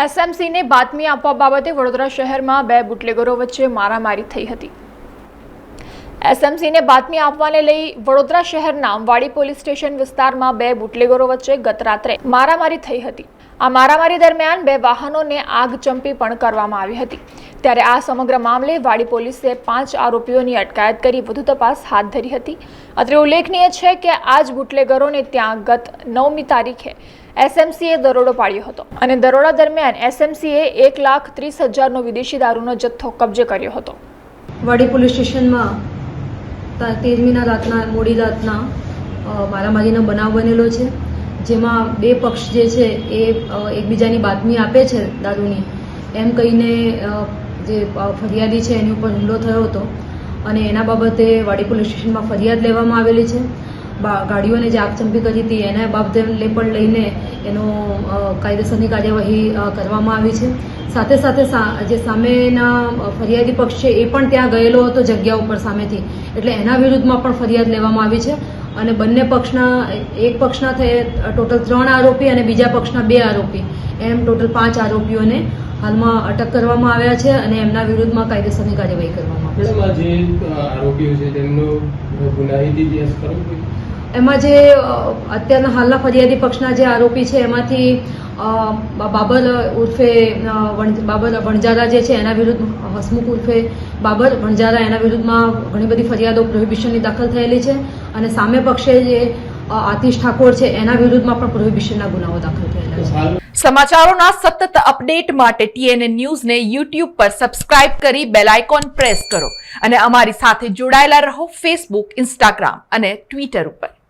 એસએમસીને બાતમી આપવા બાબતે વડોદરા શહેરમાં બે બુટલેગરો વચ્ચે મારામારી થઈ હતી. એસએમસીને બાતમી આપવાને લઈ વડોદરા શહેરના વાડી પોલીસ સ્ટેશન વિસ્તારમાં બે બુટલેગરો વચ્ચે ગત રાત્રે મારામારી થઈ હતી. આ મારામારી દરમિયાન બે વાહનોને આગ ચંપી પણ કરવામાં આવી હતી. ત્યારે આ સમગ્ર મામલે વાડી પોલીસે પાંચ આરોપીઓની અટકાયત કરી વધુ તપાસ હાથ ધરી હતી. અત્રે ઉલ્લેખનીય છે કે આ જ બુટલેગરોને ત્યાં ગત નવમી તારીખે એસએમસીએ દરોડો પાડ્યો હતો અને દરોડા દરમિયાન એસએમસીએ એક લાખ ત્રીસ હજારનો વિદેશી દારૂનો જથ્થો કબજે કર્યો હતો. વાડી પોલીસ સ્ટેશનમાં તેરમીના રાતના, મોડી રાતના મારામારીનો બનાવ બનેલો છે, જેમાં બે પક્ષ જે છે એ એકબીજાની બાતમી આપે છે દારૂની. એમ કહીને જે ફરિયાદી છે એની ઉપર હુમલો થયો હતો અને એના બાબતે વાડી પોલીસ સ્ટેશનમાં ફરિયાદ લેવામાં આવેલી છે. ગાડીઓને જે આગચંપી કરી હતી, એના બાબતે પણ લઈને એનો કાયદેસરની કાર્યવાહી કરવામાં આવી છે. સાથે સાથે જે સામેના ફરિયાદી પક્ષ છે, એ પણ ત્યાં ગયેલો હતો જગ્યા ઉપર સામેથી. એટલે એના વિરુદ્ધમાં પણ ફરિયાદ લેવામાં આવી છે. અને બંને પક્ષના, એક પક્ષના ટોટલ ત્રણ આરોપી અને બીજા પક્ષના બે આરોપી. એમ ટોટલ પાંચ આરોપીઓને હાલમાં અટક કરવામાં આવ્યા છે અને એમના વિરુદ્ધમાં કાયદેસરની કાર્યવાહી કરવામાં આવી છે. આરોપીઓ છે, તેમનો ગુનાહિત ઇતિહાસ? એમાં જે અત્યારના હાલના ફરિયાદી પક્ષના જે આરોપી છે, એમાંથી બાબર ઉર્ફે બાબર વણજારા જે છે, એના વિરુદ્ધ હસમુખ ઉર્ફે બાબર વણજારા એના વિરુદ્ધમાં ઘણી બધી ફરિયાદો પ્રોહિબિશનની દાખલ થયેલી છે અને સામે પક્ષે જે આતિશ ઠાકોર છે, એના વિરુદ્ધમાં પણ પ્રોહિબિશનના ગુનાઓ દાખલ થયેલા છે. સમાચારોના સતત અપડેટ માટે ટીએનએ ન્યૂઝને યુટ્યુબ પર સબસ્ક્રાઇબ કરી બેલ આઇકોન પ્રેસ કરો અને અમારી સાથે જોડાયેલા રહો ફેસબુક, ઇન્સ્ટાગ્રામ અને ટ્વિટર ઉપર.